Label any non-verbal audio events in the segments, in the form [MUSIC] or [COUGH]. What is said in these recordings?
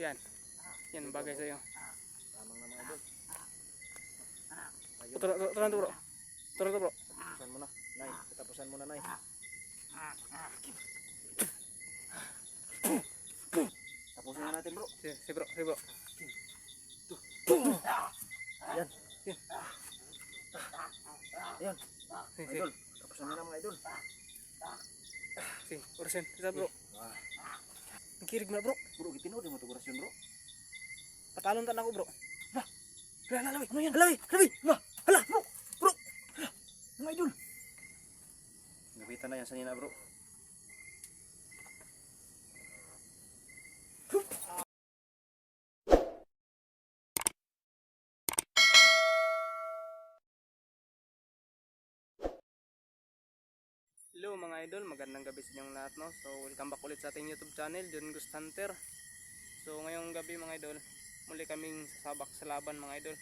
Yan. Yan bagay sa'yo. Tamang na mga idol. Ayun. Turo, turo, turo, bro. Turo, bro. Tapusan mo na. Nay, tapusan mo na, Nay. Tapusin na natin, bro. Sige, sige bro, sige bro. Yan. Yan. Ayan. Sige. Idol. Tapusan mo na mga idol. Sige, orasin. Isa bro. Ah, Nagkirig mo na bro. bro, gitinood mo ito orasyon, bro. Patalon tan ako bro. Hala, hala, ano yan? Hala, hala, hala, hala, bro, bro. Hala, mga idol. Gabitan na yan sa nina, bro. Hello mga idol, magandang gabi sa inyong lahat no. So welcome back ulit sa ating YouTube channel, John Ghost Hunter. So ngayong gabi mga idol, muli kaming sasabak sa laban mga idol.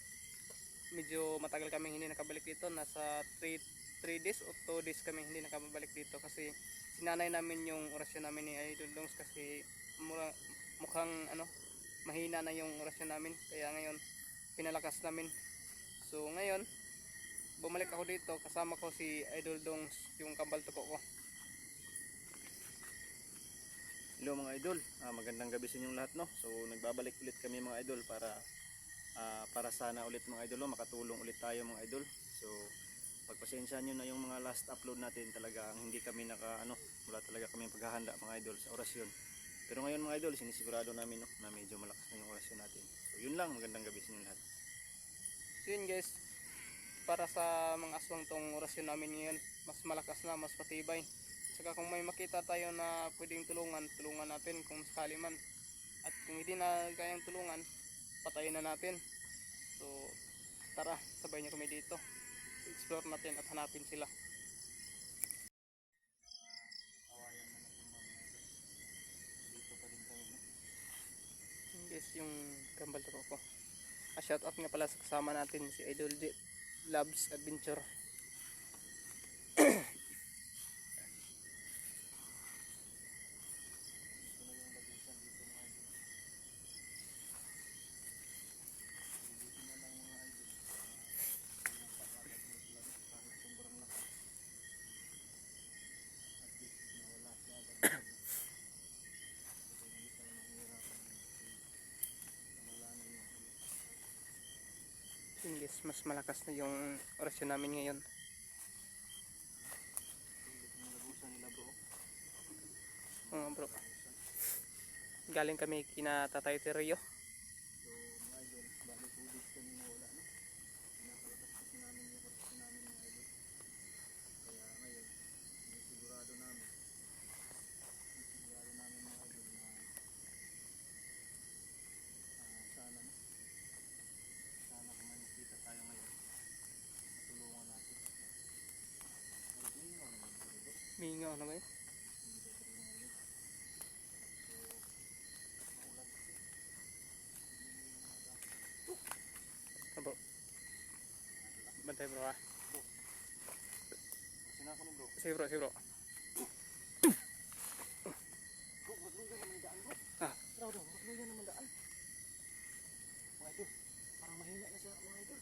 Medyo matagal kaming hindi nakabalik dito, nasa 3 3 days o 2 days kaming hindi nakabalik dito kasi sinanay namin yung orasyon namin ni Idol Dongs kasi mura, mukhang ano mahina na yung orasyon namin kaya ngayon pinalakas namin. So ngayon bumalik ako dito kasama ko si Idol Dongs yung kambal tuko ko Hello mga idol, Ah, magandang gabi sa inyong lahat no. So nagbabalik ulit kami mga idol para ah, para sana ulit mga idol no, makatulong ulit tayo mga idol. So pagpasensya nyo na yung mga last upload natin talaga ang hindi kami naka ano, wala talaga kami paghahanda mga idol sa orasyon. Pero ngayon mga idol, sinisigurado namin no, na medyo malakas na yung orasyon natin. So yun lang, magandang gabi sa inyong lahat. so yun guys para sa mga aswang tong orasyon namin ngayon mas malakas na mas matibay. Saka kung may makita tayo na pwedeng tulungan tulungan natin kung sakali man. At kung hindi na kayang tulungan patayin na natin. So tara sabay niyo kami dito. Explore natin at hanapin sila. Guys yung kambal to ko ah, shout out nga pala sa kasama natin si Idol J Loves Adventure mas malakas na yung orasyon namin ngayon. Oo bro. Galing kami kina Tatay Terio. Mingaw na ba yun? Ah, bro. Bantay bro ha. Sina ko ni bro. Sige bro, bro. Bro, magluyan naman yung daan bro. Ah. Bro, bro, magluyan naman daan. Mga idol, parang mahina na siya mga idol.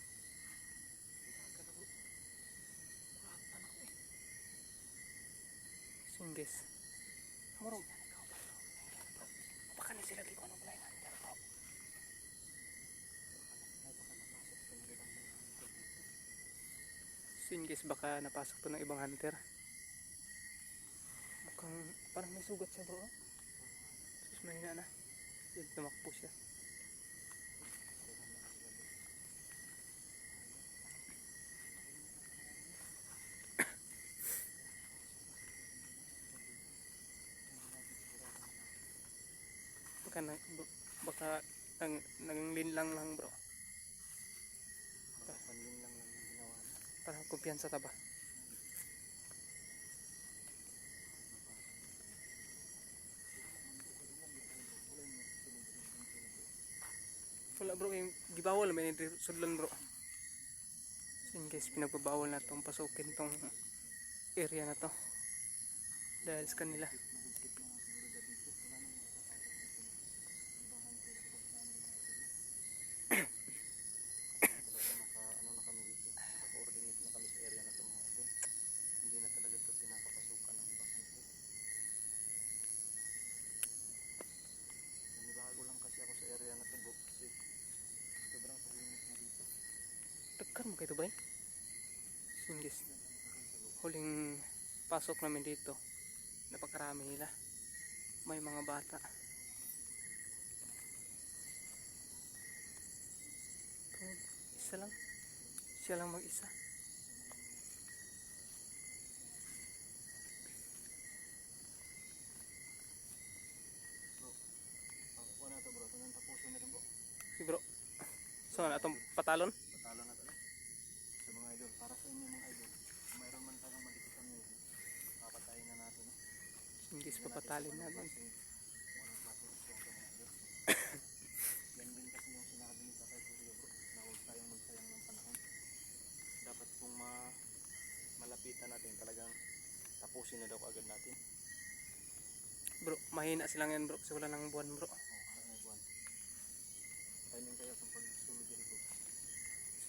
Ilaga na bro. Kuratan ako eh. Yun guys. Moro. Baka na sila ko anong bro. So yun guys, baka napasok to ng ibang hunter. Mukhang parang may sugat siya bro. Sus mahina na. Yun, tumakbo siya. Baka na, b- baka nang, nanglin lang bro. Panlin lang lang ginawa niya. Para kumpiyansa ta ba? Wala bro, yung gibawal may sudlon bro. So yun guys, pinagbabawal na tong pasukin tong area na to. Dahil sa kanila. Mo kayo ba? Singgis. Huling pasok namin dito. Napakarami nila. May mga bata. Isa lang. Siya lang mag-isa. Si bro. So, ano atong patalon? Patalo na to eh. Sa mga idol. Para sa inyo mga idol. Kung mayroon man tayong madikitan ngayon, papatayin na natin. Papatalin. Walang klaseng isyon to mga idol. Yan din kasi yung sinabi ni Tatay Curio bro. Na huwag tayong magsayang ng panahon. Dapat kung ma malapitan natin talagang tapusin na daw agad natin. Bro, mahina sila ngayon bro kasi wala nang buwan bro. Oh, ano na buwan. Timing kaya sa pagsulod dito.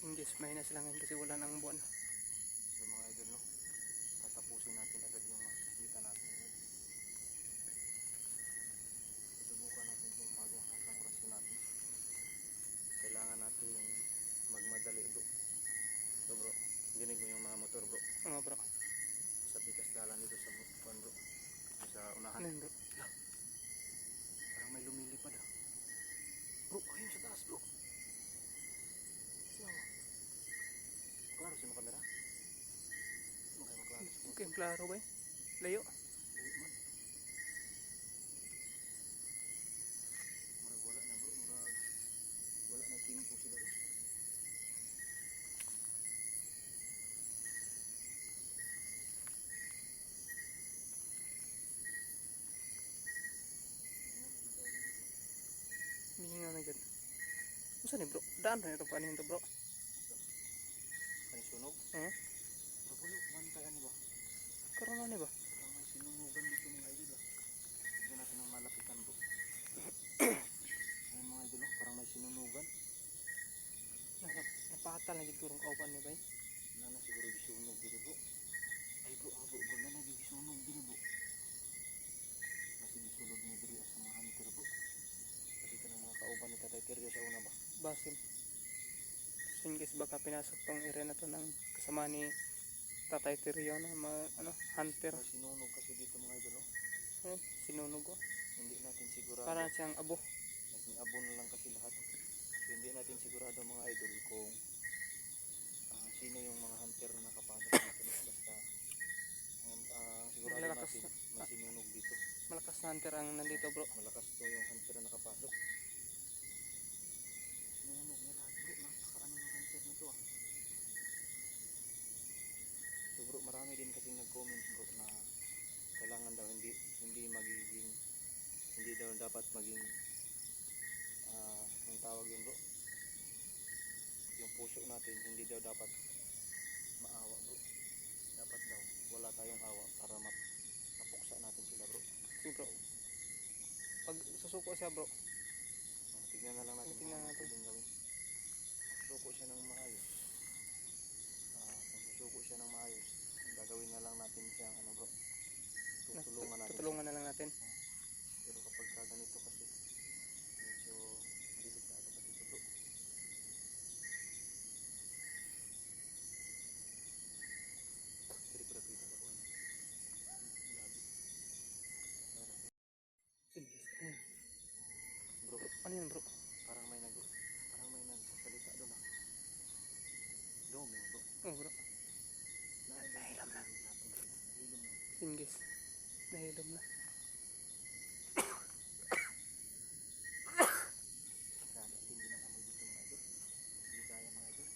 Singgis, mahina sila ngayon kasi wala nang buwan. So mga idol no, tatapusin natin agad yung makikita natin ngayon. Susubukan natin kung bagong hasang rasyon natin. Kailangan natin magmadali bro. So bro, ginig mo yung mga motor bro. Ano bro? Sa pikas dalan dito sa buwan bro. Sa unahan. Ano yun bro? Parang may lumilipad ah. Bro, ayun sa taas bro. Sino? Klaro sa mga kamera? Ano kayo Okay, klaro ba eh? Layo. Murag wala na bro, murag wala na timpo sila bro. Mihinga na dyan. Ano ni bro? Daan na ito pa to bro. Kani sunog? Eh? Bro, wala kumantay ani ba? Karoon na ba? May sinunugan dito mga idol ah. Tignan natin ang malapitan bro. Ayun mga idol parang may sinunugan. Nap- Napata lang yung kurong kauban ni ba eh? Nana siguro gisunog dito bro. Ay bro, ah bro, ganda na gisunog dito bro. Kasi gisulod ni diri sa mga hunter bro. Kasi ka ng mga kauban ni Tatay Teryo sa una ba? Basim. Singgis baka pinasok tong area na to ng kasama ni Tatay Tirio na mga ano, hunter. May sinunog kasi dito mga idol oh. Eh, sinunog ko. Hindi natin sigurado. Para siyang abo. Naging abon na lang kasi lahat. So, hindi natin sigurado mga idol kung ah, sino yung mga hunter na nakapasok dito. Basta um, ah, sigurado Malalakas natin may sinunog dito. Malakas na hunter ang nandito bro. Malakas to yung hunter na nakapasok. Sinunog niya lahat bro. Napakaano ng hunter nito ah. So bro, marami din kasing nag-comment bro na kailangan daw hindi hindi magiging hindi daw dapat maging ah ang tawag yun bro? Yung puso natin hindi daw dapat maawa bro. Dapat daw wala tayong awa para map mapuksa natin sila bro. Si bro. Pag susuko siya bro, Ah, tignan na lang natin Tignan ano natin. gawin. Susuko siya ng maayos Ah, susuko siya ng maayos gagawin na lang natin siyang ano bro tutulungan natin siya. tutulungan na lang natin. Pero kapag ka ganito kasi, medyo delikado kasi ito bro. Pero pero kita ka po. Grabe. Bro, Ano yun bro? parang may nag parang may nagsasalita doon ah. Dome bro. Oh bro, Nahilom na. Nahilom na. singgis. Nahilom na. Grabe, hindi na kami dito mga idol. Hindi kaya mga idol.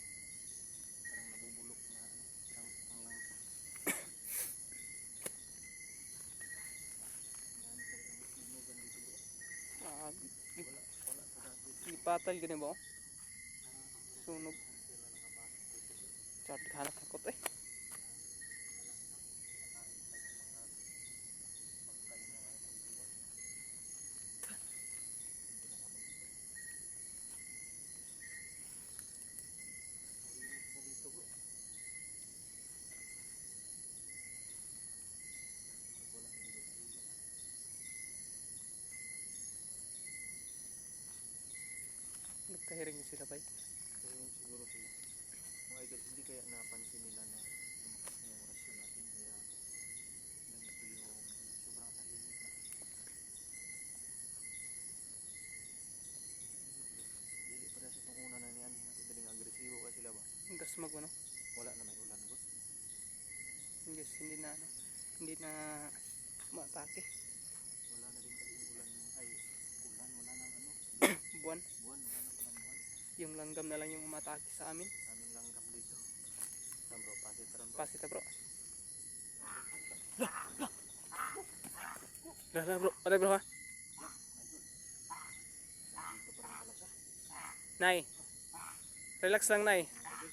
Parang nabubulok na ano, parang ang lang. Dami talagang sinugan dito bro. Gipatal gani ba? Sunog. Chart hanap ako to eh. Pagkain na nga ng iwan. Hindi na kami dito. Mainit na dito bro. Pag wala na dito, dito na. Nagkahiring sila ba? Kaya yun siguro sila. Mga idol, hindi kaya napansin nila na lumakas na yung orasyon natin. Kaya ganito yung sobrang tahimik na. Dili para sa tunguna na niyan. Daling agresibo ka sila ba? Gas mag ano. Wala na may ulan bro. Guys, hindi na ano. Hindi na matake. Wala na din kasi ulan. Ay, ulan. Wala na ano. Buwan. Buwan. Wala na palang buwan. Yung langgam na lang yung umatake sa amin. Aming langgam dito. Saan bro? Pasit pa rin bro. Pasita bro. Dah, dah bro. Patay bro ha. Nay. Relax lang nay.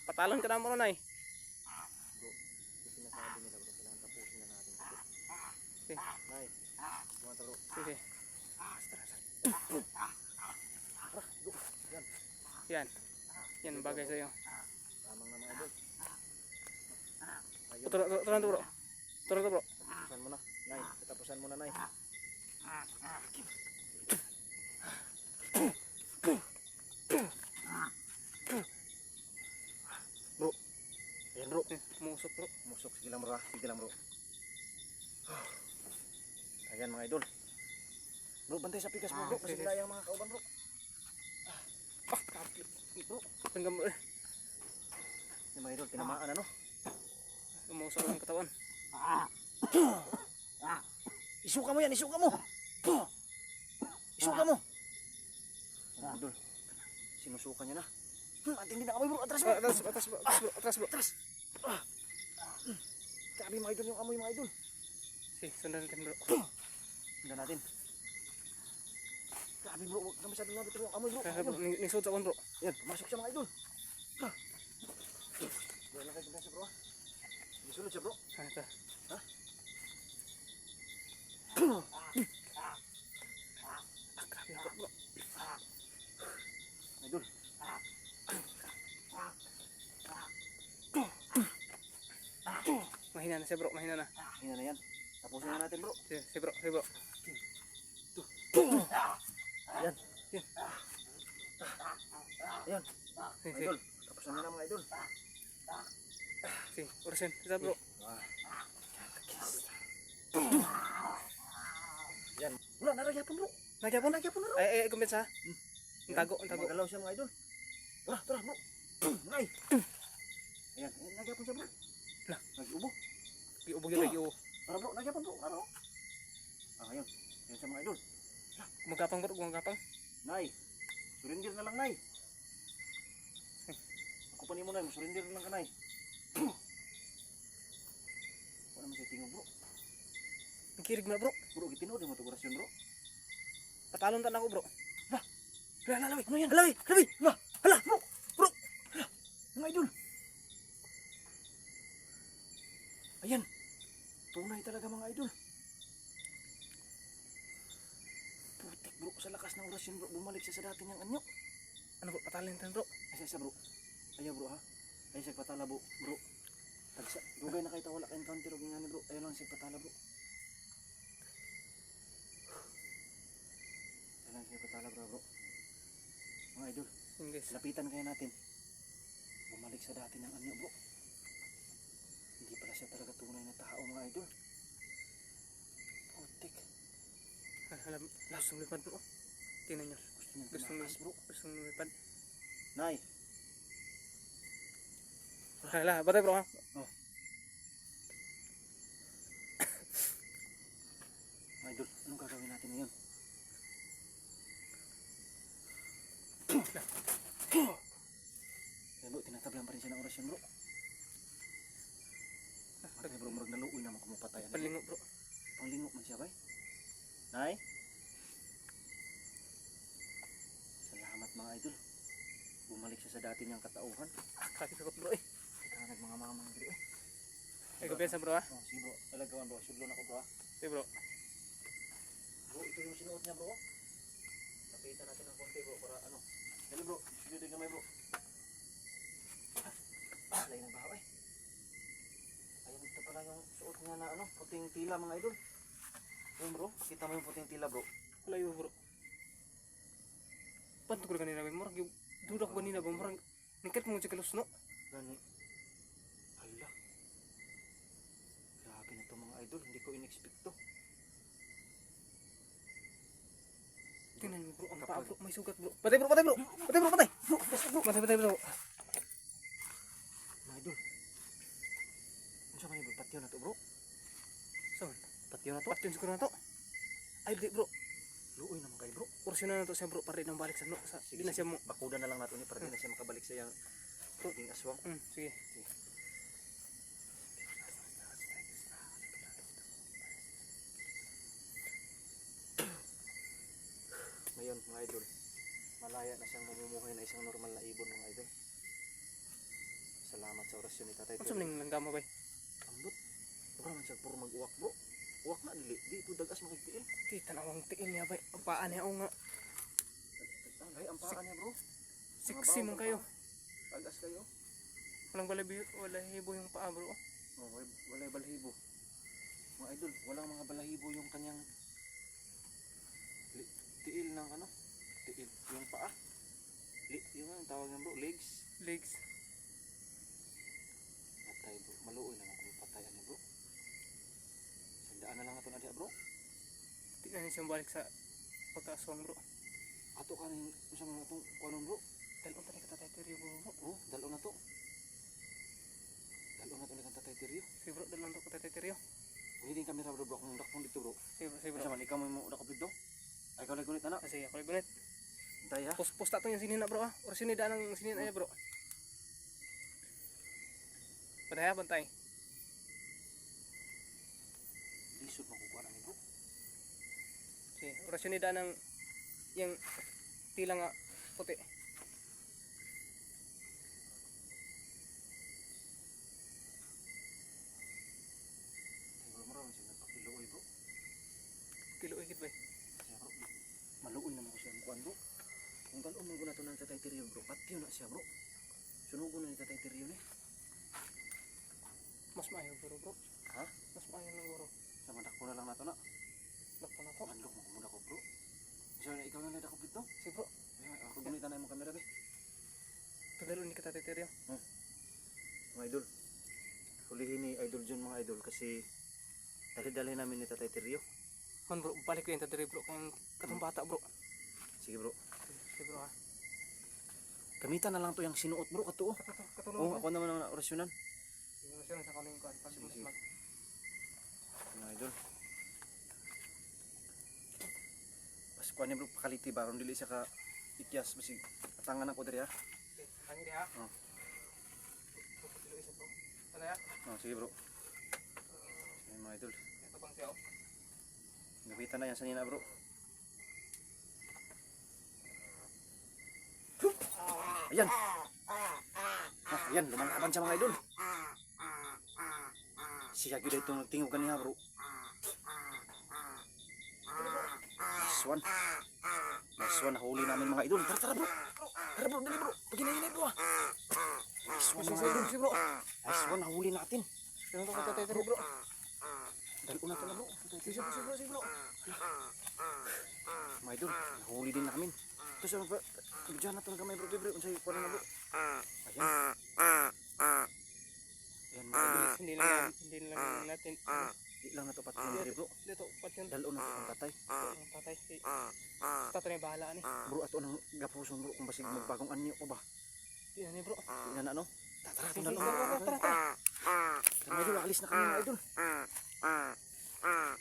Patalon ka na mo nay. Bro, yung sinasabi nila bro, kailangan tapusin na natin ito. Okay. Nay, kumanta bro. Sige. Tara, bro. Yan. Yan. Yan bagay sa'yo. Tamang na mga idol. Turo, turo, turo. Turo to bro. tapusan mo na. Nay, tapusan mo na, Nay. Bro. Ayan bro. Eh, Musok bro. Musok, sige lang bro. Sige lang bro. Ayan mga idol. Bro, bantay sa pikas mo bro. Ah, Kasi wala yung mga kauban bro. Ah, kapit. Bro. Langgam bro. eh. Yung mga idol, tinamaan ano. Umusok ang katawan. [COUGHS] Isuka mo yan, isuka mo. Isuka mo. Mga idol, sinusuka niya na. Hmm, ating din na amoy bro, atras bro. Ah, Atas, atas bro. Atas bro. Atas bro. Atras. Ah. Grabe mga idol yung amoy mga idol. Sige, sundan natin bro. Tingnan natin. Grabe bro, huwag kami masyadong nabit yung amoy bro. Kaya bro, ni- nisod sa bro. Yan, pumasok siya mga idol. Ha. Bro, lang kayo siya bro. ah. Isulod siya bro. Ah, ito. Ah, grabe bro. bro. Idol. Mahina na siya bro. Mahina na. Yan na yan. Tapusin na natin bro. Sige, sige bro. Sige bro. Yan. Yan. Ayan. Sige, sige. Idol. Tapusin na mga idol. Sige, orasin. Isa bro. Yan. Wala, naragyapan bro. Nagyapon. Nagyapon na bro. Ay, ay, ay, kumbinsa ha. Ang tago, ang tago. Magalaw siya mga idol. Tara, tara bro. [CLEARS THROAT] Nay. Ayan, ayan, nagyapon siya bro. Lah. Nag-ubo. Iubog yun, iubog. Tara bro, nagyapon bro. Tara. Ah, ayun. Ayan siya mga idol. Gumagapang bro, gumagapang. Nay. Surrender na lang, Nay. Ni mo. Surrender na lang ka, Nay. Wala [COUGHS] naman siya tingog, bro. Ang kirig mo na bro. Bro, gitinood mo ito orasyon, bro. Patalon tan ako bro. Hala, hala, ano yan? Hala, hala, hala, hala, bro, bro. Hala, mga idol. Ayan. Tunay talaga mga idol. Putik, bro. Sa lakas ng orasyon, bro. Bumalik siya sa dati niyang anyo. Ano bro, patalon tan bro. Siya, bro. Ayaw, bro, ha? Ay, siya, patala, bro. Bro. Tagsa. Dugay na kayo wala ka encounter og ngani, bro. Ayaw lang siya, patala, bro. Ayaw lang siya, patala, bro, bro. Mga idol, guys. lapitan kaya natin. Bumalik sa dati ng anyo, bro. Hindi pala siya talaga tunay na tao, mga idol. Putik. Alam, gustong lumipad bro. Tingnan nyo. Gusto niya tumakas, bro. Gustong lumipad. Nay, Bro ha. mga idol, anong gagawin natin ngayon? Yan bro, tinatablan pa rin siya ng orasyon bro. Patay bro, murag naluoy naman kumapatay. Ano, bro? Palingo bro. Panglingo man siya bay. Nay? Salamat mga idol. Bumalik siya sa dati niyang katauhan. Ah, grabe bro eh. Ikaw nagmanga mga mga bro eh. Ay, kumpiyansa bro ha. Oh, sige bro, talagawan bro. Sudlo na ko bro ah. Sige bro. Bro, ito yung sinuot niya bro. Lapitan natin ng konti bro para ano. Dali bro, sige din kamay bro. Ah, lain ng bahaw eh. Ayun, ito pala yung suot niya na ano, puting tila mga idol. Ayun bro, kita mo yung puting tila bro. Layo bro. Panto ko kanina ba? Murag yung dudak ba nina ba? Ningkat mo si kalos no? Gani. Hala. Grabe na to mga idol. Hindi ko in-expect to. Tingnan mo bro, ang paa bro, may sugat bro. Patay bro, patay bro. Patay bro, patay. Bro, bro, patay, patay bro. Mga idol. Ano sa mga patyo na to bro? Saan? Patyo na to? Patyon siguro na to. Ay, di bro. Luoy naman kayo bro. Porsyon na na to siya bro, para nang balik sa no. Sa, di na siya mo. Bakuda na lang nato ni para di na siya makabalik sa iyang paging aswang. Hmm, sige. Ngayon mga idol, malaya na siyang mamumuhay na isang normal na ibon mga idol. Salamat sa orasyon ni Tatay Ano ning langgama ba? Ambot. Bro, man siya puro mag-uwak bro. Uwak na dili. Di po dagas makigtiil. Di tanawang tiil niya ba? Ang paa niya o nga. Ay, ang paa niya bro. Siksi man kayo. Tagas kayo. Walang balabi, wala hibo yung paa bro. Oh, wala, wala balahibo. Mga idol, walang mga balahibo yung kanyang tiil ng ano? Tiil, yung paa. Li, yung ano tawag ng bro, legs. Legs. Patay bro, maluoy naman kung patay ano bro. Sandaan na lang ato na diha bro. Di na niya balik sa pagkaaswang bro. Ato ka rin sa mga itong kuanon bro. Dalawang pa ni katatay teryo bro. Oh, dalo na to. Dalo na to kang tatay Tiryo. Sige bro, dalawang to katatay teryo. Hindi kamera bro bro, kung dakpong dito bro. Sige bro, sige Bro, man, ikaw mo mo dakop dito. Ay, anak. Ah, Sige, gunit. Tay ha. Post post ato yung sinina bro ah. Or sinida ng sinina niya bro. Bantay ha, bantay. Lisod makukuha na ni bro. Sige, or sinida ng yung tila nga puti. Ay, bro, maraming siya nagpakiluoy bro. Kilo ikit ba? Siya bro, maluoy naman ko siya ang kuan bro. Kung talon mo na to ng tatay Tiryo bro, patyo na siya bro. Sunugon na ni tatay Tiryo ni. Mas maayo bro bro. Ha? Mas maayo ng bro. Sa mandakpo na lang nato na. Lakpo na to. Mandok mo kumuna ko bro. So, ikaw lang na dakop dito. Sige bro. Ako gunit na yung kamera be. Tudalo ni katatay teryo. Mga idol, hulihin ni Idol John mga idol kasi dali-dali namin ni Tatay Tiryo. Man bro, balik ko yung tatay bro. Kung katong bata bro. Sige bro, Sige bro ha. gamitan na lang to yung sinuot bro, kato. Kato, Oo, ko. ako naman ang orasyonan. Siya sa kaling kuan. Pag Sige. Mga idol. Mas kuha niya bro, pakaliti ba? Ron dili siya ka ikyas, basi katangan ako diri ha. Tangi di ha. Oh. Ano ya? Oh, sige bro. Sige mga idol, Ito bang siya gamitan na yan sa nina bro. Ayan! Ah, ayan, lumalaban siya mga idol. Siya gyud ito nagtingog kaniya bro. Nice one. Nice one, nahuli namin mga idol. Tara, tara bro. Tara bro, dali bro. Paginahinay bro ah. Nice one mga idol. Nice one, nahuli natin. To katatay teryo bro. Dalo na bro, sige bro, sige bro. Mga idol, nahuli din namin. Tapos ano ba, bigyan na ito ng kamay bro, bro, unsay kuha na bro. Ayan. Ayan mga Hindi lang yan- hindi lang natin. ano, di lang na ito pati yung bro. Dito, pat yun. Dalo na ang tatay. Ang tatay. Tatay na bahala ni. Bro, ato nang gapuson bro, kung basig magbagong anyo ko ba. Di na ni bro. Di na na dalo tara, na. tara, tara, tara. Mga idol, alis na kami mga idol. 嗯嗯。